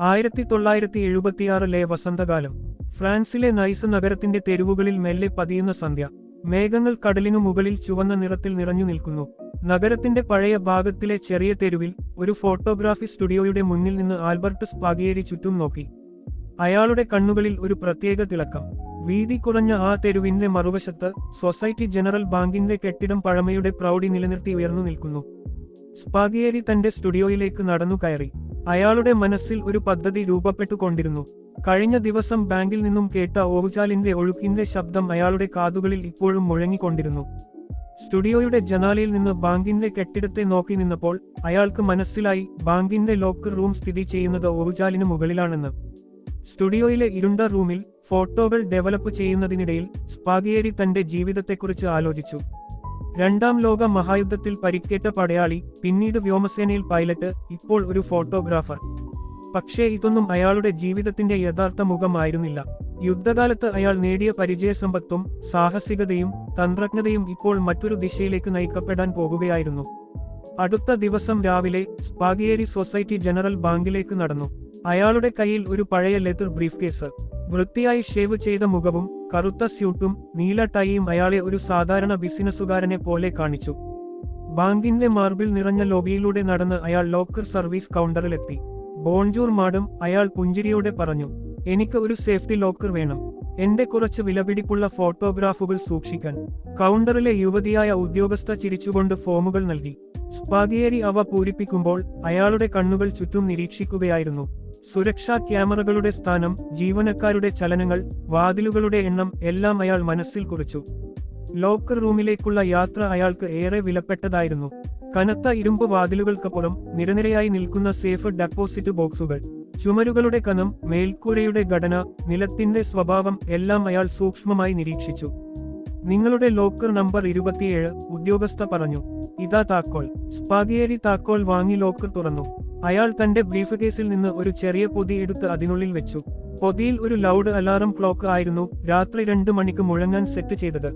ആയിരത്തി തൊള്ളായിരത്തി എഴുപത്തിയാറിലെ വസന്തകാലം ഫ്രാൻസിലെ നൈസ് നഗരത്തിന്റെ തെരുവുകളിൽ മെല്ലെ പതിയുന്ന സന്ധ്യ മേഘങ്ങൾ കടലിനു മുകളിൽ ചുവന്ന നിറത്തിൽ നിറഞ്ഞു നിൽക്കുന്നു. നഗരത്തിന്റെ പഴയ ഭാഗത്തിലെ ചെറിയ തെരുവിൽ ഒരു ഫോട്ടോഗ്രാഫി സ്റ്റുഡിയോയുടെ മുന്നിൽ നിന്ന് ആൽബർട്ട് സ്പാഗിയേരി ചുറ്റും നോക്കി. അയാളുടെ കണ്ണുകളിൽ ഒരു പ്രത്യേക തിളക്കം. വീതി കുറഞ്ഞ ആ തെരുവിന്റെ മറുവശത്ത് സൊസൈറ്റി ജനറൽ ബാങ്കിന്റെ കെട്ടിടം പഴമയുടെ പ്രൗഢി നിലനിർത്തി ഉയർന്നു നിൽക്കുന്നു. സ്പാഗിയേരി തന്റെ സ്റ്റുഡിയോയിലേക്ക് നടന്നു കയറി. അയാളുടെ മനസ്സിൽ ഒരു പദ്ധതി രൂപപ്പെട്ടുകൊണ്ടിരുന്നു. കഴിഞ്ഞ ദിവസം ബാങ്കിൽ നിന്നും കേട്ട ഓവുചാലിന്റെ ഒഴുക്കിന്റെ ശബ്ദം അയാളുടെ കാതുകളിൽ ഇപ്പോഴും മുഴങ്ങിക്കൊണ്ടിരുന്നു. സ്റ്റുഡിയോയുടെ ജനാലയിൽ നിന്ന് ബാങ്കിന്റെ കെട്ടിടത്തെ നോക്കി നിന്നപ്പോൾ അയാൾക്ക് മനസ്സിലായി ബാങ്കിന്റെ ലോക്കർ റൂം സ്ഥിതി ചെയ്യുന്നത് ഓവുചാലിന് മുകളിലാണെന്ന്. സ്റ്റുഡിയോയിലെ ഇരുണ്ട റൂമിൽ ഫോട്ടോകൾ ഡെവലപ്പ് ചെയ്യുന്നതിനിടയിൽ സ്പാഗിയേരി തന്റെ ജീവിതത്തെക്കുറിച്ച് ആലോചിച്ചു. രണ്ടാം ലോക മഹായുദ്ധത്തിൽ പരിക്കേറ്റ പടയാളി പിന്നീട് വ്യോമസേനയിൽ പൈലറ്റ് ഇപ്പോൾ ഒരു ഫോട്ടോഗ്രാഫർ. പക്ഷേ ഇതൊന്നും അയാളുടെ ജീവിതത്തിന്റെ യഥാർത്ഥ മുഖമായിരുന്നില്ല. യുദ്ധകാലത്ത് അയാൾ നേടിയ പരിചയസമ്പത്തും സാഹസികതയും തന്ത്രജ്ഞതയും ഇപ്പോൾ മറ്റൊരു ദിശയിലേക്ക് നയിക്കപ്പെടാൻ പോകുകയായിരുന്നു. അടുത്ത ദിവസം രാവിലെ സ്പാഗിയേരി സൊസൈറ്റി ജനറൽ ബാങ്കിലേക്ക് നടന്നു. അയാളുടെ കയ്യിൽ ഒരു പഴയ ലെതർ ബ്രീഫ് കേസ് വൃത്തിയായി ഷേവ് ചെയ്ത മുഖവും കറുത്ത സ്യൂട്ടും നീല ടൈയും അയാളെ ഒരു സാധാരണ ബിസിനസ്സുകാരനെ പോലെ കാണിച്ചു. ബാങ്കിന്റെ മാർബിൾ നിറഞ്ഞ ലോബിയിലൂടെ നടന്ന് അയാൾ ലോക്കർ സർവീസ് കൗണ്ടറിലെത്തി. ബോൺജൂർ മാഡം അയാൾ പുഞ്ചിരിയോടെ പറഞ്ഞു. എനിക്ക് ഒരു സേഫ്റ്റി ലോക്കർ വേണം. എന്റെ കുറച്ച് വിലപിടിപ്പുള്ള ഫോട്ടോഗ്രാഫുകൾ സൂക്ഷിക്കാൻ. കൗണ്ടറിലെ യുവതിയായ ഉദ്യോഗസ്ഥ ചിരിച്ചുകൊണ്ട് ഫോമുകൾ നൽകി. സ്പാഗിയേരി അവ പൂരിപ്പിക്കുമ്പോൾ അയാളുടെ കണ്ണുകൾ ചുറ്റും നിരീക്ഷിക്കുകയായിരുന്നു. സുരക്ഷാ ക്യാമറകളുടെ സ്ഥാനം ജീവനക്കാരുടെ ചലനങ്ങൾ വാതിലുകളുടെ എണ്ണം എല്ലാം അയാൾ മനസ്സിൽ കുറിച്ചു. ലോക്കർ റൂമിലേക്കുള്ള യാത്ര അയാൾക്ക് ഏറെ വിലപ്പെട്ടതായിരുന്നു. കനത്ത ഇരുമ്പ് വാതിലുകൾക്കപ്പുറം നിരനിരയായി നിൽക്കുന്ന സേഫ് ഡെപ്പോസിറ്റ് ബോക്സുകൾ ചുമരുകളുടെ കനം മേൽക്കൂരയുടെ ഘടന നിലത്തിന്റെ സ്വഭാവം എല്ലാം അയാൾ സൂക്ഷ്മമായി നിരീക്ഷിച്ചു. നിങ്ങളുടെ ലോക്കർ നമ്പർ ഇരുപത്തിയേഴ് ഉദ്യോഗസ്ഥ പറഞ്ഞു. ഇതാ താക്കോൽ. സ്പാഗിയേരി താക്കോൽ വാങ്ങി ലോക്കർ തുറന്നു. അയാൾ തന്റെ ബ്രീഫ് കേസിൽ നിന്ന് ഒരു ചെറിയ പൊതി എടുത്ത് അതിനുള്ളിൽ വെച്ചു. പൊതിയിൽ ഒരു ലൗഡ് അലാറം ക്ലോക്ക് ആയിരുന്നു രാത്രി രണ്ട് മണിക്ക് മുഴങ്ങാൻ സെറ്റ് ചെയ്തത്.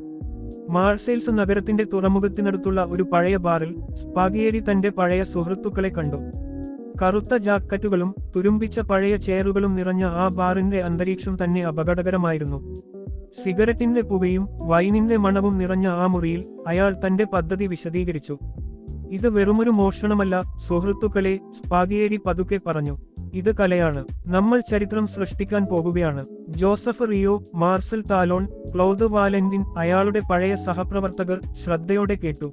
മാർസെയിൽസ് നഗരത്തിന്റെ തുറമുഖത്തിനടുത്തുള്ള ഒരു പഴയ ബാറിൽ സ്പാഗിയേരി തന്റെ പഴയ സുഹൃത്തുക്കളെ കണ്ടു. കറുത്ത ജാക്കറ്റുകളും തുരുമ്പിച്ച പഴയ ചെയറുകളും നിറഞ്ഞ ആ ബാറിന്റെ അന്തരീക്ഷം തന്നെ അപകടകരമായിരുന്നു. സിഗരറ്റിന്റെ പുകയും വൈനിന്റെ മണവും നിറഞ്ഞ ആ മുറിയിൽ അയാൾ തന്റെ പദ്ധതി വിശദീകരിച്ചു. ഇത് വെറുമൊരു മോഷണമല്ല സുഹൃത്തുക്കളെ സ്പാഗിയേരി പതുക്കെ പറഞ്ഞു. ഇത് കലയാണ്. നമ്മൾ ചരിത്രം സൃഷ്ടിക്കാൻ പോകുകയാണ് Joseph Rio Marcel Talon Claude Valentin അയാളുടെ പഴയ സഹപ്രവർത്തകർ ശ്രദ്ധയോടെ കേട്ടു.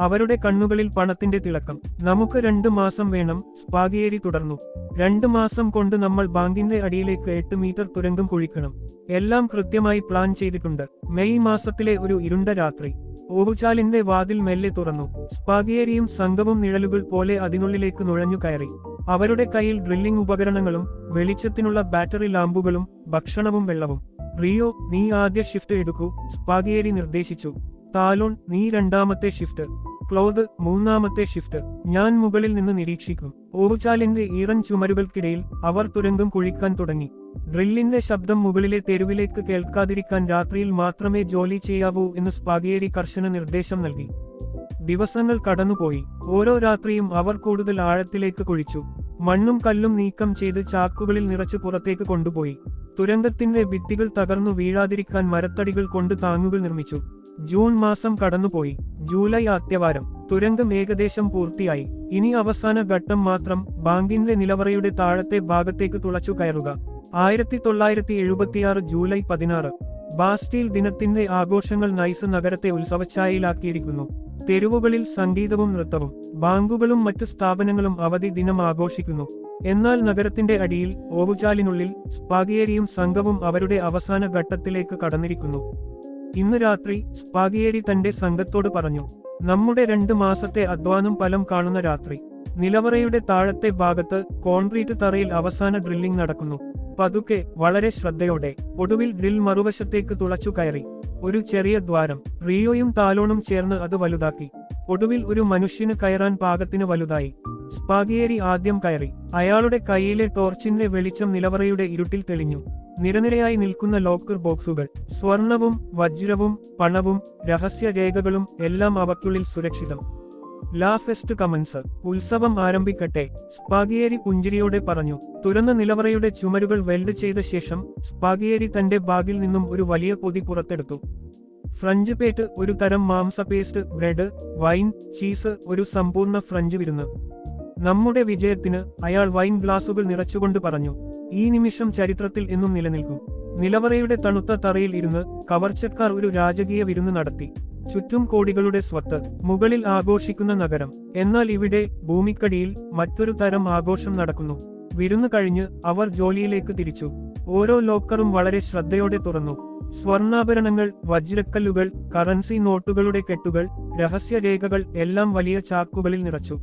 അവരുടെ കണ്ണുകളിൽ പണത്തിന്റെ തിളക്കം. നമുക്ക് രണ്ടു മാസം വേണം സ്പാഗിയേരി തുടർന്നു. രണ്ടു മാസം കൊണ്ട് നമ്മൾ ബാങ്കിന്റെ അടിയിലേക്ക് എട്ട് മീറ്റർ തുരങ്കം കുഴിക്കണം. എല്ലാം കൃത്യമായി പ്ലാൻ ചെയ്തിട്ടുണ്ട്. മെയ് മാസത്തിലെ ഒരു ഇരുണ്ട രാത്രി. ഓവുചാലിന്റെ വാതിൽ മെല്ലെ തുറന്നു. സ്പാഗിയേരിയും സംഘവും നിഴലുകൾ പോലെ അതിനുള്ളിലേക്ക് നുഴഞ്ഞു കയറി. അവരുടെ കയ്യിൽ ഡ്രില്ലിംഗ് ഉപകരണങ്ങളും വെളിച്ചത്തിനുള്ള ബാറ്ററി ലാമ്പുകളും ഭക്ഷണവും വെള്ളവും. റിയോ നീ ആദ്യ ഷിഫ്റ്റ് എടുക്കൂ സ്പാഗിയേരി നിർദ്ദേശിച്ചു. താലോൺ നീ രണ്ടാമത്തെ ഷിഫ്റ്റ്. ക്ലോത് മൂന്നാമത്തെ ഷിഫ്റ്റ്. ഞാൻ മുകളിൽ നിന്ന് നിരീക്ഷിക്കും. ഓവുചാലിന്റെ ഈറൻ ചുമരുകൾക്കിടയിൽ അവർ തുരങ്കം കുഴിക്കാൻ തുടങ്ങി. ഡ്രില്ലിന്റെ ശബ്ദം മുകളിലെ തെരുവിലേക്ക് കേൾക്കാതിരിക്കാൻ രാത്രിയിൽ മാത്രമേ ജോലി ചെയ്യാവൂ എന്ന് സ്പാഗേരി കർശന നിർദ്ദേശം നൽകി. ദിവസങ്ങൾ കടന്നുപോയി. ഓരോ രാത്രിയും അവർ കൂടുതൽ ആഴത്തിലേക്ക് കുഴിച്ചു. മണ്ണും കല്ലും നീക്കം ചെയ്ത് ചാക്കുകളിൽ നിറച്ച് പുറത്തേക്ക് കൊണ്ടുപോയി. തുരങ്കത്തിന്റെ ഭിത്തികൾ തകർന്നു വീഴാതിരിക്കാൻ മരത്തടികൾ കൊണ്ട് താങ്ങുകൾ നിർമ്മിച്ചു. ജൂൺ മാസം കടന്നുപോയി. ജൂലൈ ആദ്യവാരം തുരങ്കം ഏകദേശം പൂർത്തിയായി. ഇനി അവസാന ഘട്ടം മാത്രം ബാങ്കിന്റെ നിലവറയുടെ താഴത്തെ ഭാഗത്തേക്ക് തുളച്ചു കയറുക. ആയിരത്തി തൊള്ളായിരത്തി എഴുപത്തിയാറ് ജൂലൈ പതിനാറ്. ബാസ്റ്റീൽ ദിനത്തിന്റെ ആഘോഷങ്ങൾ നൈസ് നഗരത്തെ ഉത്സവച്ചായയിലാക്കിയിരിക്കുന്നു തെരുവുകളിൽ സംഗീതവും നൃത്തവും ബാങ്കുകളും മറ്റു സ്ഥാപനങ്ങളും അവധി ദിനം ആഘോഷിക്കുന്നു. എന്നാൽ നഗരത്തിന്റെ അടിയിൽ ഓവുചാലിനുള്ളിൽ സ്പാഗിയേരിയും സംഘവും അവരുടെ അവസാന ഘട്ടത്തിലേക്ക് കടന്നിരിക്കുന്നു. ഇന്ന് രാത്രി സ്പാഗിയേരി തന്റെ സംഘത്തോട് പറഞ്ഞു നമ്മുടെ രണ്ട് മാസത്തെ അധ്വാനം ഫലം കാണുന്ന രാത്രി. നിലവറയുടെ താഴത്തെ ഭാഗത്ത് കോൺക്രീറ്റ് തറയിൽ അവസാന ഡ്രില്ലിംഗ് നടക്കുന്നു. പതുക്കെ വളരെ ശ്രദ്ധയോടെ ഒടുവിൽ ഡ്രിൽ മറുവശത്തേക്ക് തുളച്ചു കയറി. ഒരു ചെറിയ ദ്വാരം റിയോയും താലോണും ചേർന്ന് അത് വലുതാക്കി. ഒടുവിൽ ഒരു മനുഷ്യന് കയറാൻ പാകത്തിന് വലുതായി. സ്പാഗിയേരി ആദ്യം കയറി അയാളുടെ കയ്യിലെ ടോർച്ചിന്റെ വെളിച്ചം നിലവറയുടെ ഇരുട്ടിൽ തെളിഞ്ഞു. നിരനിരയായി നിൽക്കുന്ന ലോക്കർ ബോക്സുകൾ സ്വർണവും വജ്രവും പണവും രഹസ്യരേഖകളും എല്ലാം അവയ്ക്കുള്ളിൽ സുരക്ഷിതം. ലാ ഫെസ്റ്റ് കമൻസ് ഉത്സവം ആരംഭിക്കട്ടെ സ്പാഗിയേരി പുഞ്ചിരിയോടെ പറഞ്ഞു. തുറന്ന നിലവറയുടെ ചുമരുകൾ വെൽഡ് ചെയ്ത ശേഷം സ്പാഗിയേരി തന്റെ ബാഗിൽ നിന്നും ഒരു വലിയ പൊതി പുറത്തെടുത്തു. ഫ്രഞ്ച് പേറ്റ് ഒരു തരം മാംസ പേസ്റ്റ് ബ്രെഡ് വൈൻ ചീസ് ഒരു സമ്പൂർണ ഫ്രഞ്ച് വിരുന്ന്. നമ്മുടെ വിജയത്തിന് അയാൾ വൈൻ ഗ്ലാസുകൾ നിറച്ചുകൊണ്ട് പറഞ്ഞു. ഈ നിമിഷം ചരിത്രത്തിൽ എന്നും നിലനിൽക്കും. നിലവറയുടെ തണുത്ത തറയിൽ ഇരുന്ന് കവർച്ചക്കാർ ഒരു രാജകീയ വിരുന്ന് നടത്തി. ചുറ്റും കോടികളുടെ സ്വത്ത് മുകളിൽ ആഘോഷിക്കുന്ന നഗരം. എന്നാൽ ഇവിടെ ഭൂമിക്കടിയിൽ മറ്റൊരു തരം ആഘോഷം നടക്കുന്നു. വിരുന്ന് കഴിഞ്ഞ് അവർ ജോലിയിലേക്ക് തിരിച്ചു. ഓരോ ലോക്കറും വളരെ ശ്രദ്ധയോടെ തുറന്നു. സ്വർണാഭരണങ്ങൾ വജ്രക്കല്ലുകൾ കറൻസി നോട്ടുകളുടെ കെട്ടുകൾ രഹസ്യരേഖകൾ എല്ലാം വലിയ ചാക്കുകളിൽ നിറച്ചു.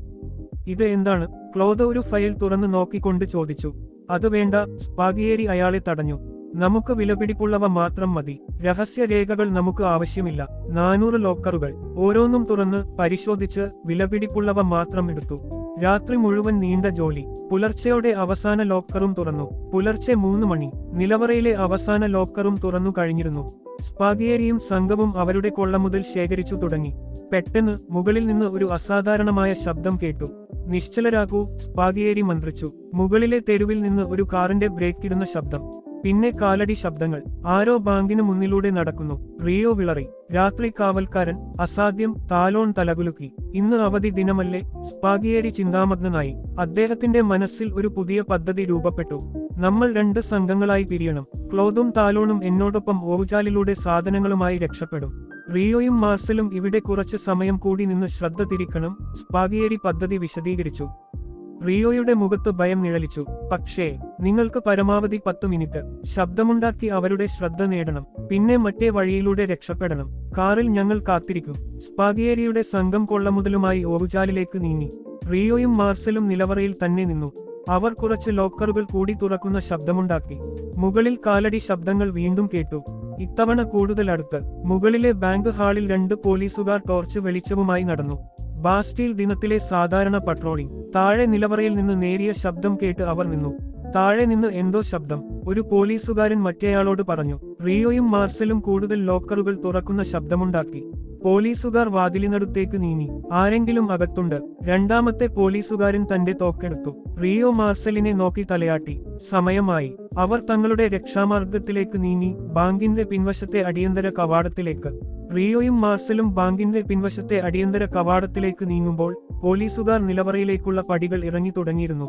ഇത് എന്താണ്? ക്ലോദ ഒരു ഫയൽ തുറന്നു നോക്കിക്കൊണ്ട് ചോദിച്ചു. അത് വേണ്ട സ്പാഗിയേരി അയാളെ തടഞ്ഞു. നമുക്ക് വിലപിടിപ്പുള്ളവ മാത്രം മതി. രഹസ്യരേഖകൾ നമുക്ക് ആവശ്യമില്ല. നാനൂറ് ലോക്കറുകൾ. ഓരോന്നും തുറന്ന് പരിശോധിച്ച് വിലപിടിപ്പുള്ളവ മാത്രം എടുത്തു. രാത്രി മുഴുവൻ നീണ്ട ജോലി. പുലർച്ചയുടെ അവസാന ലോക്കറും തുറന്നു. പുലർച്ചെ മൂന്ന് മണി. നിലവറയിലെ അവസാന ലോക്കറും തുറന്നു കഴിഞ്ഞിരുന്നു. സ്പാഗിയേരിയും സംഘവും അവരുടെ കൊള്ള മുതൽ ശേഖരിച്ചു തുടങ്ങി. പെട്ടെന്ന് മുകളിൽ നിന്ന് ഒരു അസാധാരണമായ ശബ്ദം കേട്ടു. നിശ്ചലരാകൂ സ്പാഗിയേരി മന്ത്രിച്ചു. മുകളിലെ തെരുവിൽ നിന്ന് ഒരു കാറിന്റെ ബ്രേക്ക് ഇടുന്ന ശബ്ദം. പിന്നെ കാലടി ശബ്ദങ്ങൾ. ആരോ ബാങ്കിന് മുന്നിലൂടെ നടക്കുന്നു. റിയോ വിളറി. രാത്രി കാവൽക്കാരൻ അസാധ്യം താലോൺ തലകുലുക്കി. ഇന്ന് അവധി ദിനമല്ലേ? സ്പാഗിയേരി ചിന്താമഗ്നനായി. അദ്ദേഹത്തിന്റെ മനസ്സിൽ ഒരു പുതിയ പദ്ധതി രൂപപ്പെട്ടു. നമ്മൾ രണ്ട് സംഘങ്ങളായി പിരിയണം. ക്ലോതും താലോണും എന്നോടൊപ്പം ഓവുചാലിലൂടെ സാധനങ്ങളുമായി രക്ഷപ്പെടും. റിയോയും മാർസലും ഇവിടെ കുറച്ച് സമയം കൂടി നിന്ന് ശ്രദ്ധ തിരിക്കണം. സ്പാഗിയേരി പദ്ധതി വിശദീകരിച്ചു. റിയോയുടെ മുഖത്ത് ഭയം നിഴലിച്ചു. പക്ഷേ നിങ്ങൾക്ക് പരമാവധി പത്തു മിനിറ്റ് ശബ്ദമുണ്ടാക്കി അവരുടെ ശ്രദ്ധ നേടണം. പിന്നെ മറ്റേ വഴിയിലൂടെ രക്ഷപ്പെടണം. കാറിൽ ഞങ്ങൾ കാത്തിരിക്കും. സ്പാഗിയേരിയുടെ സംഘം കൊള്ളമുതലുമായി ഓവുചാലിലേക്ക് നീങ്ങി. റിയോയും മാർസലും നിലവറയിൽ തന്നെ നിന്നു. അവർ കുറച്ച് ലോക്കറുകൾ കൂടി തുറക്കുന്ന ശബ്ദമുണ്ടാക്കി. മുകളിൽ കാലടി ശബ്ദങ്ങൾ വീണ്ടും കേട്ടു. ഇത്തവണ കൂടുതൽ അടുത്ത്. മുകളിലെ ബാങ്ക് ഹാളിൽ രണ്ട് പോലീസുകാർ ടോർച്ച് വെളിച്ചവുമായി നടന്നു. ബാസ്റ്റീൽ ദിനത്തിലെ സാധാരണ പട്രോളിംഗ് താഴെ നിലവറയിൽ നിന്ന് നേരിയ ശബ്ദം കേട്ട് അവർ നിന്നു. താഴെ നിന്ന് എന്തോ ശബ്ദം. ഒരു പോലീസുകാരൻ മറ്റേയാളോട് പറഞ്ഞു റിയോയും മാർസലും കൂടുതൽ ലോക്കറുകൾ തുറക്കുന്ന ശബ്ദമുണ്ടാക്കി. പോലീസുകാർ വാതിലിനടുത്തേക്ക് നീങ്ങി. ആരെങ്കിലും അകത്തുണ്ട്. രണ്ടാമത്തെ പോലീസുകാരൻ തന്റെ തോക്കെടുത്തു. റിയോ മാർസലിനെ നോക്കി തലയാട്ടി. സമയമായി. അവർ തങ്ങളുടെ രക്ഷാമാർഗത്തിലേക്ക് നീങ്ങി. ബാങ്കിന്റെ പിൻവശത്തെ അടിയന്തര കവാടത്തിലേക്ക്. റിയോയും മാർസലും ബാങ്കിന്റെ പിൻവശത്തെ അടിയന്തര കവാടത്തിലേക്ക് നീങ്ങുമ്പോൾ പോലീസുകാർ നിലവറയിലേക്കുള്ള പടികൾ ഇറങ്ങി തുടങ്ങിയിരുന്നു.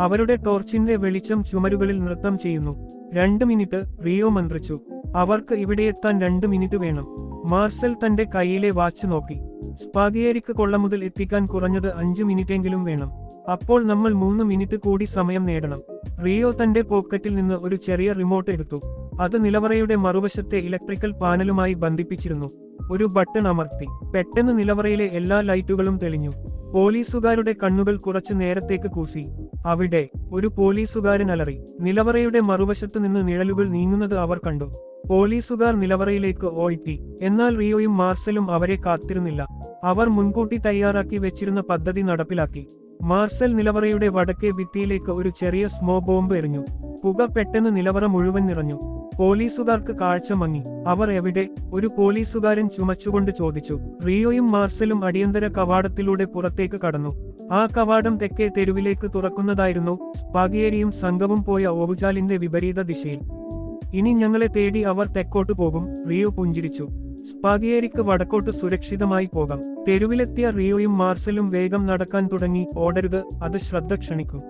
അവരുടെ ടോർച്ചിന്റെ വെളിച്ചം ചുമരുകളിൽ നൃത്തം ചെയ്യുന്നു. രണ്ട് മിനിറ്റ് റിയോ മന്ത്രിച്ചു. അവർക്ക് ഇവിടെയെത്താൻ രണ്ട് മിനിറ്റ് വേണം. മാർസൽ തന്റെ കയ്യിലെ വാച്ച് നോക്കി. സ്പാഗിയേരിക്ക് കൊള്ള മുതൽ എത്തിക്കാൻ കുറഞ്ഞത് അഞ്ച് മിനിറ്റെങ്കിലും വേണം. അപ്പോൾ നമ്മൾ മൂന്ന് മിനിറ്റ് കൂടി സമയം നേടണം. റിയോ തന്റെ പോക്കറ്റിൽ നിന്ന് ഒരു ചെറിയ റിമോട്ട് എടുത്തു. അത് നിലവറയുടെ മറുവശത്തെ ഇലക്ട്രിക്കൽ പാനലുമായി ബന്ധിപ്പിച്ചിരുന്നു. ഒരു ബട്ടൺ അമർത്തി. പെട്ടെന്ന് നിലവറയിലെ എല്ലാ ലൈറ്റുകളും തെളിഞ്ഞു. പോലീസുകാരുടെ കണ്ണുകൾ കുറച്ചു നേരത്തേക്ക് കൂസി. അവിടെ ഒരു പോലീസുകാരൻ അലറി. നിലവറയുടെ മറുവശത്ത് നിന്ന് നിഴലുകൾ നീങ്ങുന്നത് അവർ കണ്ടു. പോലീസുകാർ നിലവറയിലേക്ക് ഓയിട്ടി എന്നാൽ റിയോയും മാർസലും അവരെ കാത്തിരുന്നില്ല. അവർ മുൻകൂട്ടി തയ്യാറാക്കി വെച്ചിരുന്ന പദ്ധതി നടപ്പിലാക്കി. മാർസൽ നിലവറയുടെ വടക്കേ ഭിത്തിയിലേക്ക് ഒരു ചെറിയ സ്മോ ബോംബ് എറിഞ്ഞു. പുക പെട്ടെന്ന് നിലവറ മുഴുവൻ നിറഞ്ഞു. പോലീസുകാർക്ക് കാഴ്ച മങ്ങി. അവർ എവിടെ? ഒരു പോലീസുകാരൻ ചുമച്ചുകൊണ്ട് ചോദിച്ചു. റിയോയും മാർസലും അടിയന്തര കവാടത്തിലൂടെ പുറത്തേക്ക് കടന്നു. ആ കവാടം തെക്കേ തെരുവിലേക്ക് തുറക്കുന്നതായിരുന്നു സ്പാഗിയേരിയും സംഘവും പോയ ഓവുചാലിന്റെ വിപരീത ദിശയിൽ. ഇനി ഞങ്ങളെ തേടി അവർ തെക്കോട്ട് പോകും റിയോ പുഞ്ചിരിച്ചു. സ്പാഗിയേരിക്ക് വടക്കോട്ട് സുരക്ഷിതമായി പോകാം. തെരുവിലെത്തിയ റിയോയും മാർസലും വേഗം നടക്കാൻ തുടങ്ങി. ഓടരുത് അത് ശ്രദ്ധ ക്ഷണിക്കും.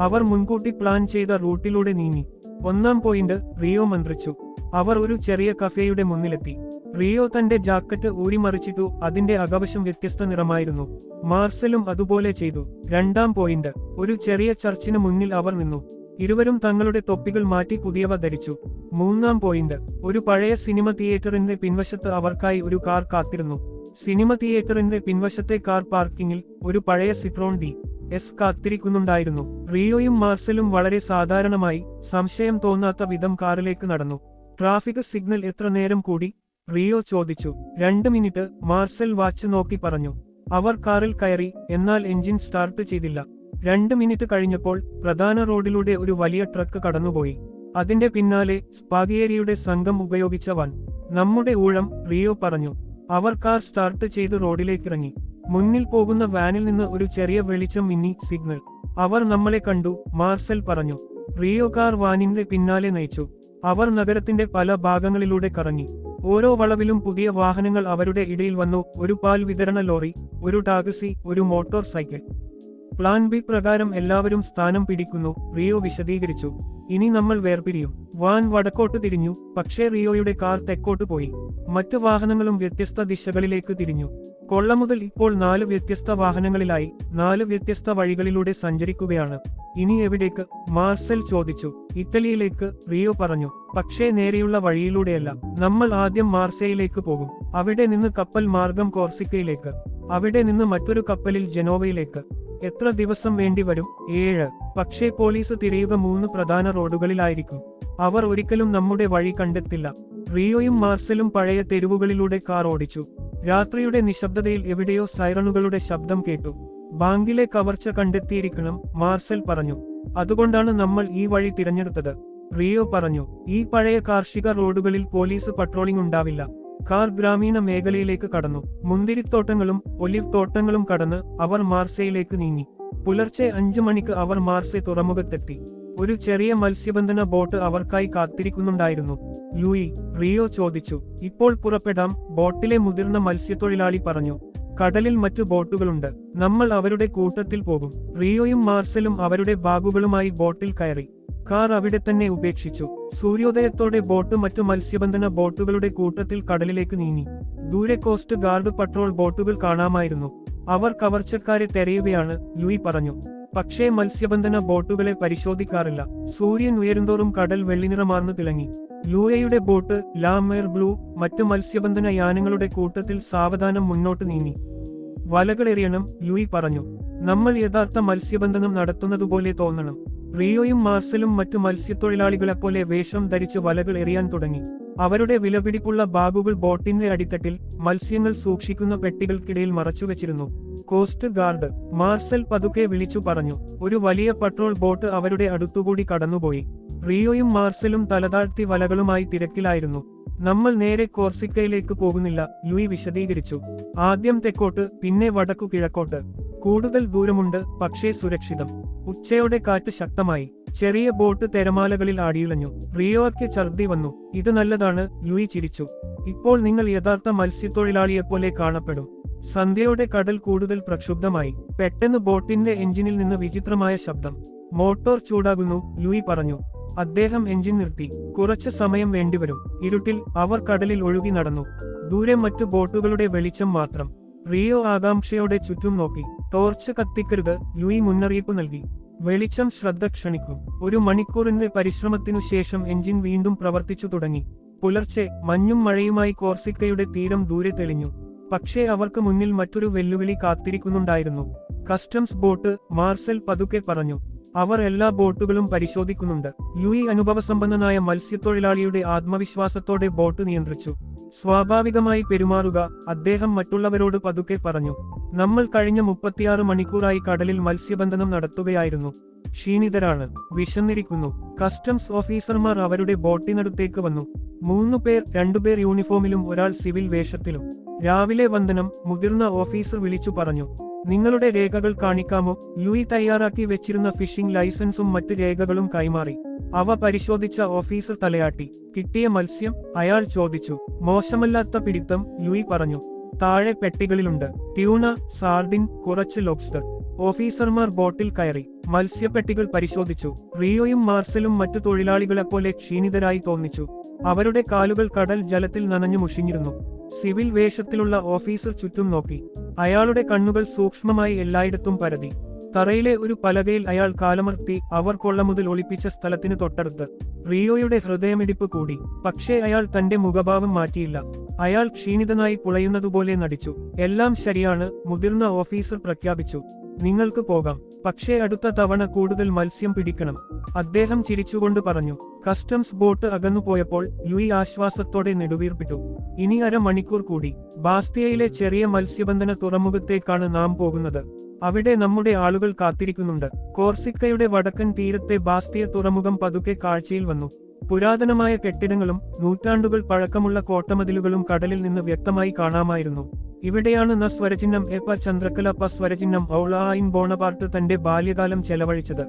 അവർ മുൻകൂട്ടി പ്ലാൻ ചെയ്ത റൂട്ടിലൂടെ നീങ്ങി. ഒന്നാം പോയിന്റ് റിയോ മന്ത്രിച്ചു. അവർ ഒരു ചെറിയ കഫേയുടെ മുന്നിലെത്തി. റിയോ തന്റെ ജാക്കറ്റ് ഊരിമറിച്ചിട്ടു അതിന്റെ അകവശം വ്യത്യസ്ത നിറമായിരുന്നു. മാർസലും അതുപോലെ ചെയ്തു. രണ്ടാം പോയിന്റ് ഒരു ചെറിയ ചർച്ചിന് മുന്നിൽ അവർ നിന്നു. ഇരുവരും തങ്ങളുടെ തൊപ്പികൾ മാറ്റി പുതിയവ ധരിച്ചു. മൂന്നാം പോയിന്റ്. ഒരു പഴയ സിനിമ തിയേറ്ററിന്റെ പിൻവശത്ത് അവർക്കായി ഒരു കാർ കാത്തിരുന്നു. സിനിമ തിയേറ്ററിന്റെ പിൻവശത്തെ കാർ പാർക്കിങ്ങിൽ ഒരു പഴയ സിട്രോൺ ഡി എസ് കാത്തിരിക്കുന്നുണ്ടായിരുന്നു. റിയോയും മാർസലും വളരെ സാധാരണമായി സംശയം തോന്നാത്ത വിധം കാറിലേക്ക് നടന്നു. ട്രാഫിക് സിഗ്നൽ എത്ര നേരം കൂടി? റിയോ ചോദിച്ചു. രണ്ട് മിനിറ്റ്. മാർസൽ വാച്ച് നോക്കി പറഞ്ഞു. അവർ കാറിൽ കയറി എന്നാൽ എഞ്ചിൻ സ്റ്റാർട്ട് ചെയ്തില്ല. രണ്ട് മിനിറ്റ് കഴിഞ്ഞപ്പോൾ പ്രധാന റോഡിലൂടെ ഒരു വലിയ ട്രക്ക് കടന്നുപോയി. അതിന്റെ പിന്നാലെ സ്പാഗിയേരിയുടെ സംഘം ഉപയോഗിച്ച വൻ നമ്മുടെ ഊഴം റിയോ പറഞ്ഞു. അവർ കാർ സ്റ്റാർട്ട് ചെയ്ത് റോഡിലേക്കിറങ്ങി. മുന്നിൽ പോകുന്ന വാനിൽ നിന്ന് ഒരു ചെറിയ വെളിച്ചം മിന്നി സിഗ്നൽ. അവർ നമ്മളെ കണ്ടു മാർസൽ പറഞ്ഞു. റിയോ കാർ വാനിന്റെ പിന്നാലെ നയിച്ചു. അവർ നഗരത്തിന്റെ പല ഭാഗങ്ങളിലൂടെ കറങ്ങി. ഓരോ വളവിലും പുതിയ വാഹനങ്ങൾ അവരുടെ ഇടയിൽ വന്നു. ഒരു പാൽ വിതരണ ലോറി ഒരു ടാക്സി ഒരു മോട്ടോർ സൈക്കിൾ. പ്ലാൻ ബി പ്രകാരം എല്ലാവരും സ്ഥാനം പിടിക്കുന്നു റിയോ വിശദീകരിച്ചു. ഇനി നമ്മൾ വേർപിരിയും. വാൻ വടക്കോട്ട് തിരിഞ്ഞു. പക്ഷേ റിയോയുടെ കാർ തെക്കോട്ട് പോയി. മറ്റു വാഹനങ്ങളും വ്യത്യസ്ത ദിശകളിലേക്ക് തിരിഞ്ഞു. കൊള്ള മുതൽ ഇപ്പോൾ നാല് വ്യത്യസ്ത വാഹനങ്ങളിലായി നാല് വ്യത്യസ്ത വഴികളിലൂടെ സഞ്ചരിക്കുകയാണ്. ഇനി എവിടേക്ക്? മാർസൽ ചോദിച്ചു. ഇറ്റലിയിലേക്ക് റിയോ പറഞ്ഞു. പക്ഷേ നേരെയുള്ള വഴിയിലൂടെയല്ല. നമ്മൾ ആദ്യം മാർസയിലേക്ക് പോകും. അവിടെ നിന്ന് കപ്പൽ മാർഗം കോർസിക്കയിലേക്ക്. അവിടെ നിന്ന് മറ്റൊരു കപ്പലിൽ ജനോവയിലേക്ക്. എത്ര ദിവസം വേണ്ടി വരും? ഏഴ്. പക്ഷേ പോലീസ് തിരയുക മൂന്ന് പ്രധാന റോഡുകളിലായിരിക്കും. അവർ ഒരിക്കലും നമ്മുടെ വഴി കണ്ടെത്തില്ല. റിയോയും മാർസലും പഴയ തെരുവുകളിലൂടെ കാർ ഓടിച്ചു. രാത്രിയുടെ നിശബ്ദതയിൽ എവിടെയോ സൈറണുകളുടെ ശബ്ദം കേട്ടു. ബാങ്കിലെ കവർച്ച കണ്ടെത്തിയിരിക്കണം മാർസൽ പറഞ്ഞു. അതുകൊണ്ടാണ് നമ്മൾ ഈ വഴി തിരഞ്ഞെടുത്തത്. റിയോ പറഞ്ഞു ഈ പഴയ കാർഷിക റോഡുകളിൽ പോലീസ് പട്രോളിംഗ് ഉണ്ടാവില്ല. കാർ ഗ്രാമീണ മേഖലയിലേക്ക് കടന്നു. മുന്തിരിത്തോട്ടങ്ങളും ഒലിവ് തോട്ടങ്ങളും കടന്ന് അവർ മാർസയിലേക്ക് നീങ്ങി. പുലർച്ചെ അഞ്ചു മണിക്ക് അവർ മാർസെ തുറമുഖത്തെത്തി. ഒരു ചെറിയ മത്സ്യബന്ധന ബോട്ട് അവർക്കായി കാത്തിരിക്കുന്നുണ്ടായിരുന്നു. ലൂയി റിയോ ചോദിച്ചു. ഇപ്പോൾ പുറപ്പെടാം ബോട്ടിലെ മുതിർന്ന മത്സ്യത്തൊഴിലാളി പറഞ്ഞു. കടലിൽ മറ്റു ബോട്ടുകളുണ്ട്. നമ്മൾ അവരുടെ കൂട്ടത്തിൽ പോകും. റിയോയും മാർസലും അവരുടെ ബാഗുകളുമായി ബോട്ടിൽ കയറി. കാർ അവിടെ തന്നെ ഉപേക്ഷിച്ചു. സൂര്യോദയത്തോടെ ബോട്ട് മറ്റു മത്സ്യബന്ധന ബോട്ടുകളുടെ കൂട്ടത്തിൽ കടലിലേക്ക് നീങ്ങി. ദൂരെ കോസ്റ്റ് ഗാർഡ് പട്രോൾ ബോട്ടുകൾ കാണാമായിരുന്നു. അവർ കവർച്ചക്കാരെ തെരയുകയാണ് ലൂയി പറഞ്ഞു. പക്ഷേ മത്സ്യബന്ധന ബോട്ടുകളെ പരിശോധിക്കാറില്ല. സൂര്യൻ ഉയരുന്തോറും കടൽ വെള്ളിനിറമാർന്നു തിളങ്ങി. ലൂയയുടെ ബോട്ട് ലാമേർ ബ്ലൂ മറ്റ് മത്സ്യബന്ധന യാനങ്ങളുടെ കൂട്ടത്തിൽ സാവധാനം മുന്നോട്ട് നീങ്ങി. വലകളെറിയണം ലൂയി പറഞ്ഞു. നമ്മൾ യഥാർത്ഥ മത്സ്യബന്ധനം നടത്തുന്നതുപോലെ തോന്നണം. റിയോയും മാർസലും മറ്റു മത്സ്യത്തൊഴിലാളികളെപ്പോലെ വേഷം ധരിച്ച് വലകൾ എറിയാൻ തുടങ്ങി. അവരുടെ വിലപിടിപ്പുള്ള ബാഗുകൾ ബോട്ടിന്റെ അടിത്തട്ടിൽ മത്സ്യങ്ങൾ സൂക്ഷിക്കുന്ന പെട്ടികൾക്കിടയിൽ മറച്ചുവെച്ചിരുന്നു കോസ്റ്റ് ഗാർഡ് മാർസൽ പതുക്കെ വിളിച്ചു പറഞ്ഞു. ഒരു വലിയ പട്രോൾ ബോട്ട് അവരുടെ അടുത്തുകൂടി കടന്നുപോയി. റിയോയും മാർസലും തലതാഴ്ത്തി വലകളുമായി തിരക്കിലായിരുന്നു. നമ്മൾ നേരെ കോർസിക്കയിലേക്ക് പോകുന്നില്ല ലൂയി വിശദീകരിച്ചു. ആദ്യം തെക്കോട്ട് പിന്നെ വടക്കു കിഴക്കോട്ട്. കൂടുതൽ ദൂരമുണ്ട് പക്ഷേ സുരക്ഷിതം. ഉച്ചയോടെ കാറ്റ് ശക്തമായി. ചെറിയ ബോട്ട് തിരമാലകളിൽ ആടിയിളഞ്ഞു. റിയോയ്ക്ക് ഛർദി വന്നു. ഇത് നല്ലതാണ് ലൂയി ചിരിച്ചു. ഇപ്പോൾ നിങ്ങൾ യഥാർത്ഥ മത്സ്യത്തൊഴിലാളിയെപ്പോലെ കാണപ്പെടും. സന്ധ്യയോടെ കടൽ കൂടുതൽ പ്രക്ഷുബ്ധമായി. പെട്ടെന്ന് ബോട്ടിന്റെ എഞ്ചിനിൽ നിന്ന് വിചിത്രമായ ശബ്ദം. മോട്ടോർ ചൂടാകുന്നു ലൂയി പറഞ്ഞു. അദ്ദേഹം എഞ്ചിൻ നിർത്തി. കുറച്ച് സമയം വേണ്ടിവരും. ഇരുട്ടിൽ അവർ കടലിൽ ഒഴുകി നടന്നു. ദൂരെ മറ്റു ബോട്ടുകളുടെ വെളിച്ചം മാത്രം. റിയോ ആകാംക്ഷയോടെ ചുറ്റും നോക്കി. ടോർച്ച് കത്തിക്കരുത് ലൂയി മുന്നറിയിപ്പ് നൽകി. വെളിച്ചം ശ്രദ്ധ ക്ഷണിക്കും. ഒരു മണിക്കൂറിന്റെ പരിശ്രമത്തിനു ശേഷം എഞ്ചിൻ വീണ്ടും പ്രവർത്തിച്ചു തുടങ്ങി. പുലർച്ചെ മഞ്ഞും മഴയുമായി കോർസിക്കയുടെ തീരം ദൂരെ തെളിഞ്ഞു. പക്ഷേ അവർക്ക് മുന്നിൽ മറ്റൊരു വെല്ലുവിളി കാത്തിരിക്കുന്നുണ്ടായിരുന്നു. കസ്റ്റംസ് ബോട്ട് മാർസൽ പതുക്കെ പറഞ്ഞു. അവർ എല്ലാ ബോട്ടുകളും പരിശോധിക്കുന്നുണ്ട്. ലൂയി അനുഭവസമ്പന്നനായ മത്സ്യത്തൊഴിലാളിയുടെ ആത്മവിശ്വാസത്തോടെ ബോട്ട് നിയന്ത്രിച്ചു. സ്വാഭാവികമായി പെരുമാറുക അദ്ദേഹം മറ്റുള്ളവരോട് പതുക്കെ പറഞ്ഞു. നമ്മൾ കഴിഞ്ഞ മുപ്പത്തിയാറ് മണിക്കൂറായി കടലിൽ മത്സ്യബന്ധനം നടത്തുകയായിരുന്നു. ക്ഷീണിതരാണ്. വിശന്നിരിക്കുന്നു. കസ്റ്റംസ് ഓഫീസർമാർ അവരുടെ ബോട്ടിനടുത്തേക്ക് വന്നു. മൂന്നു പേർ രണ്ടുപേർ യൂണിഫോമിലും ഒരാൾ സിവിൽ വേഷത്തിലും. രാവിലെ വന്ദനം മുതിർന്ന ഓഫീസർ വിളിച്ചു പറഞ്ഞു. നിങ്ങളുടെ രേഖകൾ കാണിക്കാമോ? യുഇ തയ്യാറാക്കി വെച്ചിരുന്ന ഫിഷിംഗ് ലൈസൻസും മറ്റ് രേഖകളും കൈമാറി. അവ പരിശോധിച്ച ഓഫീസർ തലയാട്ടി. കിട്ടിയ മത്സ്യം? അയാൾ ചോദിച്ചു. മോശമല്ലാത്ത പിടിത്തം യുഇ പറഞ്ഞു. താഴെ പെട്ടികളിലുണ്ട്. ട്യൂണ സാർഡിൻ കുറച്ച് ലോബ്സ്റ്റർ. ഓഫീസർമാർ ബോട്ടിൽ കയറി. മത്സ്യപ്പെട്ടികൾ പരിശോധിച്ചു. റിയോയും മാർസലും മറ്റു തൊഴിലാളികളെപ്പോലെ ക്ഷീണിതരായി തോന്നിച്ചു. അവരുടെ കാലുകൾ കടൽ ജലത്തിൽ നനഞ്ഞു മുഷിഞ്ഞിരുന്നു. സിവിൽ വേഷത്തിലുള്ള ഓഫീസർ ചുറ്റും നോക്കി. അയാളുടെ കണ്ണുകൾ സൂക്ഷ്മമായി എല്ലായിടത്തും പരതി. തറയിലെ ഒരു പലകയിൽ അയാൾ കാലമർത്തി അവർ കൊള്ള മുതൽ ഒളിപ്പിച്ച സ്ഥലത്തിന് തൊട്ടടുത്ത്. റിയോയുടെ ഹൃദയമിടിപ്പ് കൂടി. പക്ഷേ അയാൾ തന്റെ മുഖഭാവം മാറ്റിയില്ല. അയാൾ ക്ഷീണിതനായി പുളയുന്നതുപോലെ നടിച്ചു. എല്ലാം ശരിയാണ് മുതിർന്ന ഓഫീസർ പ്രഖ്യാപിച്ചു. നിങ്ങൾക്ക് പോകാം. പക്ഷേ അടുത്ത തവണ കൂടുതൽ മത്സ്യം പിടിക്കണം. അദ്ദേഹം ചിരിച്ചുകൊണ്ട് പറഞ്ഞു. കസ്റ്റംസ് ബോട്ട് അകന്നുപോയപ്പോൾ ലൂയി ആശ്വാസത്തോടെ നെടുവീർപ്പിട്ടു. ഇനി അര മണിക്കൂർ കൂടി. ബാസ്തിയയിലെ ചെറിയ മത്സ്യബന്ധന തുറമുഖത്തേക്കാണ് നാം പോകുന്നത്. അവിടെ നമ്മുടെ ആളുകൾ കാത്തിരിക്കുന്നുണ്ട്. കോർസിക്കയുടെ വടക്കൻ തീരത്തെ ബാസ്തിയ തുറമുഖം പതുക്കെ കാഴ്ചയിൽ വന്നു. പുരാതനമായ കെട്ടിടങ്ങളും നൂറ്റാണ്ടുകൾ പഴക്കമുള്ള കോട്ടമതിലുകളും കടലിൽ നിന്ന് വ്യക്തമായി കാണാമായിരുന്നു. ഇവിടെയാണ് ന സ്വരചിഹ്നം എപ്പ ചന്ദ്രക്കല പ സ്വരചിഹ്നം ഔളായിൻ ബോണപാർട്ട് തന്റെ ബാല്യകാലം ചെലവഴിച്ചത്.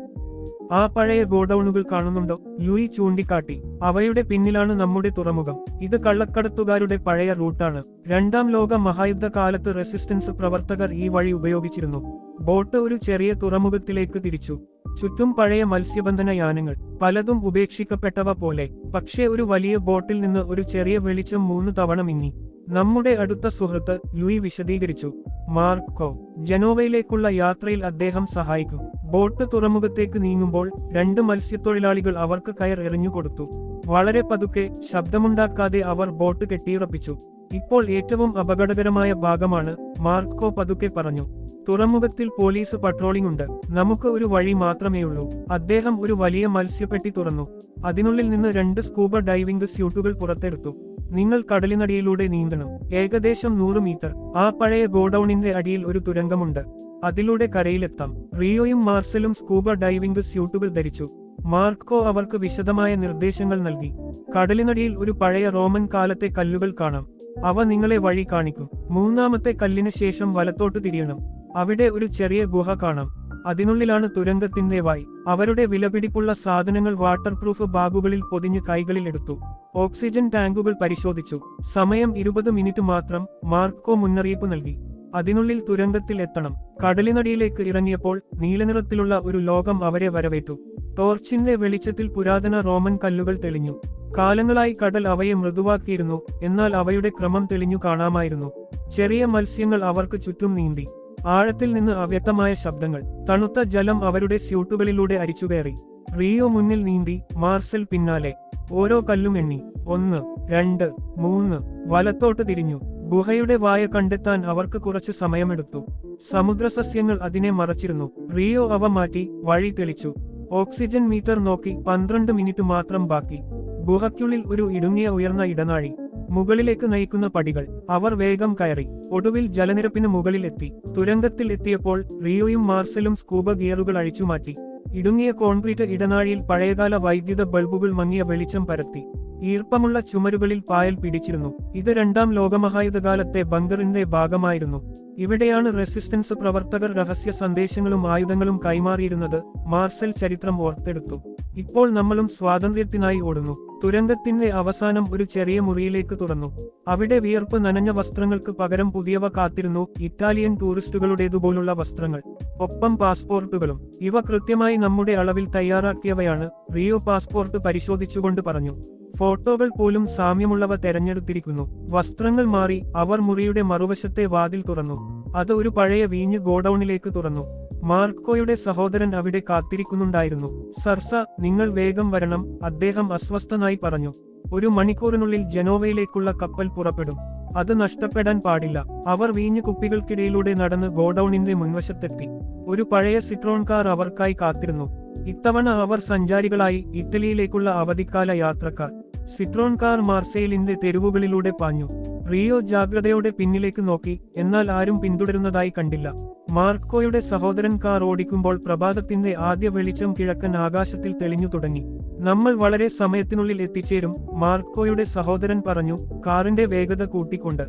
ആ പഴയ ഗോഡൌണുകൾ കാണുന്നുണ്ടോ? ലൂയി ചൂണ്ടിക്കാട്ടി. അവയുടെ പിന്നിലാണ് നമ്മുടെ തുറമുഖം. ഇത് കള്ളക്കടത്തുകാരുടെ പഴയ റൂട്ടാണ്. രണ്ടാം ലോക മഹായുദ്ധ കാലത്ത് റെസിസ്റ്റൻസ് പ്രവർത്തകർ ഈ വഴി ഉപയോഗിച്ചിരുന്നു. ബോട്ട് ഒരു ചെറിയ തുറമുഖത്തിലേക്ക് തിരിച്ചു. ചുറ്റും പഴയ മത്സ്യബന്ധന യാനങ്ങൾ പലതും ഉപേക്ഷിക്കപ്പെട്ടവ പോലെ പക്ഷേ ഒരു വലിയ ബോട്ടിൽ നിന്ന് ഒരു ചെറിയ വെളിച്ചം മൂന്ന് തവണ മിന്നി. നമ്മുടെ അടുത്ത സുഹൃത്ത് ലൂയി വിശദീകരിച്ചു. മാർക്കോ ജനോവയിലേക്കുള്ള യാത്രയിൽ അദ്ദേഹം സഹായിക്കും. ബോട്ട് തുറമുഖത്തേക്ക് നീങ്ങുമ്പോൾ രണ്ട് മത്സ്യത്തൊഴിലാളികൾ അവർക്ക് കയർ എറിഞ്ഞുകൊടുത്തു വളരെ പതുക്കെ ശബ്ദമുണ്ടാക്കാതെ അവർ ബോട്ട് കെട്ടിയുറപ്പിച്ചു. ഇപ്പോൾ ഏറ്റവും അപകടകരമായ ഭാഗമാണ് മാർക്കോ പതുക്കെ പറഞ്ഞു. തുറമുഖത്തിൽ പോലീസ് പട്രോളിംഗ് ഉണ്ട് നമുക്ക് ഒരു വഴി മാത്രമേയുള്ളൂ അദ്ദേഹം ഒരു വലിയ മത്സ്യപ്പെട്ടി തുറന്നു. അതിനുള്ളിൽ നിന്ന് രണ്ട് സ്കൂബ ഡൈവിംഗ് സ്യൂട്ടുകൾ പുറത്തെടുത്തു. നിങ്ങൾ കടലിനടിയിലൂടെ നീന്തണം. ഏകദേശം നൂറ് മീറ്റർ. ആ പഴയ ഗോഡൌണിന്റെ അടിയിൽ ഒരു തുരങ്കമുണ്ട്. അതിലൂടെ കരയിലെത്താം. റിയോയും മാർസലും സ്കൂബ ഡൈവിംഗ് സ്യൂട്ടുകൾ ധരിച്ചു. മാർക്കോ അവർക്ക് വിശദമായ നിർദ്ദേശങ്ങൾ നൽകി. കടലിനടിയിൽ ഒരു പഴയ റോമൻ കാലത്തെ കല്ലുകൾ കാണാം. അവ നിങ്ങളെ വഴി കാണിക്കും. മൂന്നാമത്തെ കല്ലിന് ശേഷം വലത്തോട്ട് തിരിയണം. അവിടെ ഒരു ചെറിയ ഗുഹ കാണാം. അതിനുള്ളിലാണ് തുരങ്കത്തിന്റെ വായി. അവരുടെ വിലപിടിപ്പുള്ള സാധനങ്ങൾ വാട്ടർ പ്രൂഫ് ബാഗുകളിൽ പൊതിഞ്ഞ് കൈകളിൽ എടുത്തു. ഓക്സിജൻ ടാങ്കുകൾ പരിശോധിച്ചു. സമയം ഇരുപത് മിനിറ്റ് മാത്രം മാർക്കോ മുന്നറിയിപ്പ് നൽകി. അതിനുള്ളിൽ തുരങ്കത്തിൽ എത്തണം. കടലിനടിയിലേക്ക് ഇറങ്ങിയപ്പോൾ നീലനിറത്തിലുള്ള ഒരു ലോകം അവരെ വരവേറ്റു. ടോർച്ചിന്റെ വെളിച്ചത്തിൽ പുരാതന റോമൻ കല്ലുകൾ തെളിഞ്ഞു. കാലങ്ങളായി കടൽ അവയെ മൃദുവാക്കിയിരുന്നു. എന്നാൽ അവയുടെ ക്രമം തെളിഞ്ഞു കാണാമായിരുന്നു. ചെറിയ മത്സ്യങ്ങൾ അവർക്ക് ചുറ്റും നീന്തി. ആഴത്തിൽ നിന്ന് അവ്യക്തമായ ശബ്ദങ്ങൾ. തണുത്ത ജലം അവരുടെ സ്യൂട്ടുകളിലൂടെ അരിച്ചുകയറി. റിയോ മുന്നിൽ നീന്തി മാർസൽ പിന്നാലെ. ഓരോ കല്ലും എണ്ണി. ഒന്ന് രണ്ട് മൂന്ന്. വലത്തോട്ട് തിരിഞ്ഞു. ഗുഹയുടെ വായ കണ്ടെത്താൻ അവർക്ക് കുറച്ച് സമയമെടുത്തു. സമുദ്രസസ്യങ്ങൾ അതിനെ മറച്ചിരുന്നു. റിയോ അവ മാറ്റി വഴി തെളിച്ചു. ഓക്സിജൻ മീറ്റർ നോക്കി പന്ത്രണ്ട് മിനിറ്റ് മാത്രം ബാക്കി. ഗുഹയ്ക്കുള്ളിൽ ഒരു ഇടുങ്ങിയ ഉയർന്ന ഇടനാഴി. മുകളിലേക്ക് നയിക്കുന്ന പടികൾ. അവർ വേഗം കയറി. ഒടുവിൽ ജലനിരപ്പിന് മുകളിലെത്തി. തുരങ്കത്തിൽ എത്തിയപ്പോൾ റിയോയും മാർസലും സ്കൂബ ഗിയറുകൾ അഴിച്ചുമാറ്റി. ഇടുങ്ങിയ കോൺക്രീറ്റ് ഇടനാഴിയിൽ പഴയകാല വൈദ്യുത ബൾബുകൾ മങ്ങിയ വെളിച്ചം പരത്തി. ഈർപ്പമുള്ള ചുമരുകളിൽ പായൽ പിടിച്ചിരുന്നു. ഇത് രണ്ടാം ലോകമഹായുധകാലത്തെ ബങ്കറിന്റെ ഭാഗമായിരുന്നു. ഇവിടെയാണ് റെസിസ്റ്റൻസ് പ്രവർത്തകർ രഹസ്യ സന്ദേശങ്ങളും ആയുധങ്ങളും കൈമാറിയിരുന്നത്. മാർസൽ ചരിത്രം ഓർത്തെടുത്തു. ഇപ്പോൾ നമ്മളും സ്വാതന്ത്ര്യത്തിനായി ഓടുന്നു. തുരങ്കത്തിന്റെ അവസാനം ഒരു ചെറിയ മുറിയിലേക്ക് തുറന്നു. അവിടെ വിയർപ്പ് നനഞ്ഞ വസ്ത്രങ്ങൾക്ക് പകരം പുതിയവ കാത്തിരുന്നു. ഇറ്റാലിയൻ ടൂറിസ്റ്റുകളുടേതുപോലുള്ള വസ്ത്രങ്ങൾ ഒപ്പം പാസ്പോർട്ടുകളും. ഇവ കൃത്യമായി നമ്മുടെ അളവിൽ തയ്യാറാക്കിയവയാണ്. റിയോ പാസ്പോർട്ട് പരിശോധിച്ചുകൊണ്ട് പറഞ്ഞു. ഫോട്ടോകൾ പോലും സാമ്യമുള്ളവ തെരഞ്ഞെടുത്തിരിക്കുന്നു. വസ്ത്രങ്ങൾ മാറി അവർ മുറിയുടെ മറുവശത്തെ വാതിൽ തുറന്നു. അത് ഒരു പഴയ വീഞ്ഞ് ഗോഡൌണിലേക്ക് തുറന്നു. മാർക്കോയുടെ സഹോദരൻ അവിടെ കാത്തിരിക്കുന്നുണ്ടായിരുന്നു. സർസ നിങ്ങൾ വേഗം വരണം അദ്ദേഹം അസ്വസ്ഥനായി പറഞ്ഞു. ഒരു മണിക്കൂറിനുള്ളിൽ ജനോവയിലേക്കുള്ള കപ്പൽ പുറപ്പെടും. അത് നഷ്ടപ്പെടാൻ പാടില്ല. അവർ വീഞ്ഞു കുപ്പികൾക്കിടയിലൂടെ നടന്ന് ഗോഡൌണിന്റെ മുൻവശത്തെത്തി. ഒരു പഴയ സിട്രോൺ കാർ അവർക്കായി കാത്തിരുന്നു. ഇത്തവണ അവർ സഞ്ചാരികളായി ഇറ്റലിയിലേക്കുള്ള അവധിക്കാല യാത്രക്കാർ. സിട്രോൺ കാർ മാർസെയിലിന്റെ തെരുവുകളിലൂടെ പാഞ്ഞു. റിയോ ജാഗ്രതയോടെ പിന്നിലേക്ക് നോക്കി എന്നാൽ ആരും പിന്തുടരുന്നതായി കണ്ടില്ല. മാർക്കോയുടെ സഹോദരൻ കാർ ഓടിക്കുമ്പോൾ പ്രഭാതത്തിന്റെ ആദ്യ വെളിച്ചം കിഴക്കൻ ആകാശത്തിൽ തെളിഞ്ഞു തുടങ്ങി. നമ്മൾ വളരെ സമയത്തിനുള്ളിൽ എത്തിച്ചേരും മാർക്കോയുടെ സഹോദരൻ പറഞ്ഞു കാറിന്റെ വേഗത കൂട്ടിക്കൊണ്ട്.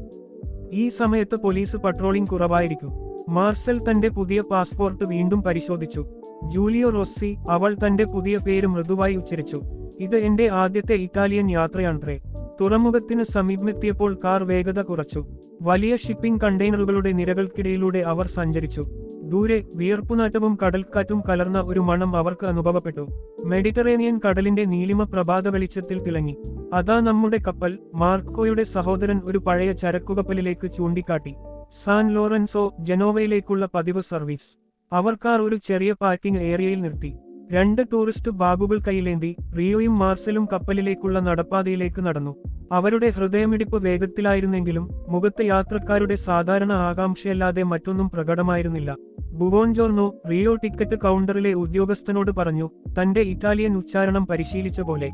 ഈ സമയത്ത് പോലീസ് പട്രോളിംഗ് കുറവായിരിക്കും. മാർസൽ തന്റെ പുതിയ പാസ്പോർട്ട് വീണ്ടും പരിശോധിച്ചു. ജൂലിയോ റോസ്സി അവൾ തന്റെ പുതിയ പേര് മൃദുവായി ഉച്ചരിച്ചു. ഇത് എന്റെ ആദ്യത്തെ ഇറ്റാലിയൻ യാത്രയാണത്രേ തുറമുഖത്തിന് സമീപമെത്തിയപ്പോൾ കാർ വേഗത കുറച്ചു. വലിയ ഷിപ്പിംഗ് കണ്ടെയ്നറുകളുടെ നിരകൾക്കിടയിലൂടെ അവർ സഞ്ചരിച്ചു. ദൂരെ വിയർപ്പുനാറ്റവും കടൽക്കാറ്റും കലർന്ന ഒരു മണം അവർക്ക് അനുഭവപ്പെട്ടു. മെഡിറ്ററേനിയൻ കടലിന്റെ നീലിമ പ്രഭാത വെളിച്ചത്തിൽ തിളങ്ങി. അതാ നമ്മുടെ കപ്പൽ മാർക്കോയുടെ സഹോദരൻ ഒരു പഴയ ചരക്കുകപ്പലിലേക്ക് ചൂണ്ടിക്കാട്ടി. സാൻ ലോറൻസോ ജനോവയിലേക്കുള്ള പതിവ് സർവീസ്. അവർ കാർ ഒരു ചെറിയ പാർക്കിംഗ് ഏരിയയിൽ നിർത്തി. രണ്ട് ടൂറിസ്റ്റ് ബാഗുകൾ കയ്യിലേന്തി റിയോയും മാർസലും കപ്പലിലേക്കുള്ള നടപ്പാതയിലേക്ക് നടന്നു. അവരുടെ ഹൃദയമിടിപ്പ് വേഗത്തിലായിരുന്നെങ്കിലും മുഖത്ത് യാത്രക്കാരുടെ സാധാരണ ആകാംക്ഷയല്ലാതെ മറ്റൊന്നും പ്രകടമായിരുന്നില്ല. ബുവോൺജോർണോ റിയോ ടിക്കറ്റ് കൗണ്ടറിലെ ഉദ്യോഗസ്ഥനോട് പറഞ്ഞു തന്റെ ഇറ്റാലിയൻ ഉച്ചാരണം പരിശീലിച്ച പോലെ.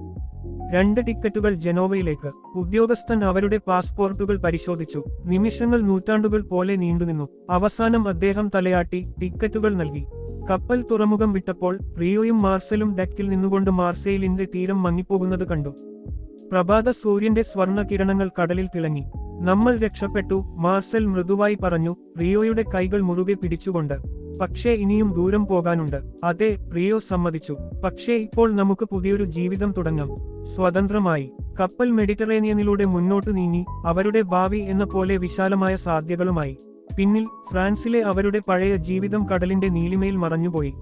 രണ്ട് ടിക്കറ്റുകൾ ജനോവയിലേക്ക്. ഉദ്യോഗസ്ഥൻ അവരുടെ പാസ്പോർട്ടുകൾ പരിശോധിച്ചു. നിമിഷങ്ങൾ നൂറ്റാണ്ടുകൾ പോലെ നീണ്ടുനിന്നു. അവസാനം അദ്ദേഹം തലയാട്ടി ടിക്കറ്റുകൾ നൽകി. കപ്പൽ തുറമുഖം വിട്ടപ്പോൾ റിയോയും മാർസലും ഡെക്കിൽ നിന്നുകൊണ്ട് മാർസെയിലിന്റെ തീരം മങ്ങിപ്പോകുന്നത് കണ്ടു. പ്രഭാത സൂര്യന്റെ സ്വർണ കിരണങ്ങൾ കടലിൽ തിളങ്ങി. നമ്മൾ രക്ഷപ്പെട്ടു. മാർസൽ മൃദുവായി പറഞ്ഞു റിയോയുടെ കൈകൾ മുറുകെ പിടിച്ചുകൊണ്ട്. പക്ഷേ ഇനിയും ദൂരം പോകാനുണ്ട്. അതെ റിയോ സമ്മതിച്ചു. പക്ഷേ ഇപ്പോൾ നമുക്ക് പുതിയൊരു ജീവിതം തുടങ്ങാം. സ്വതന്ത്രമായി. കപ്പൽ മെഡിറ്ററേനിയനിലൂടെ മുന്നോട്ട് നീങ്ങി അവരുടെ ഭാവി എന്ന പോലെ വിശാലമായ സാധ്യതകളുമായി. പിന്നിൽ ഫ്രാൻസിലെ അവരുടെ പഴയ ജീവിതം കടലിന്റെ നീലിമയിൽ മറഞ്ഞുപോയി.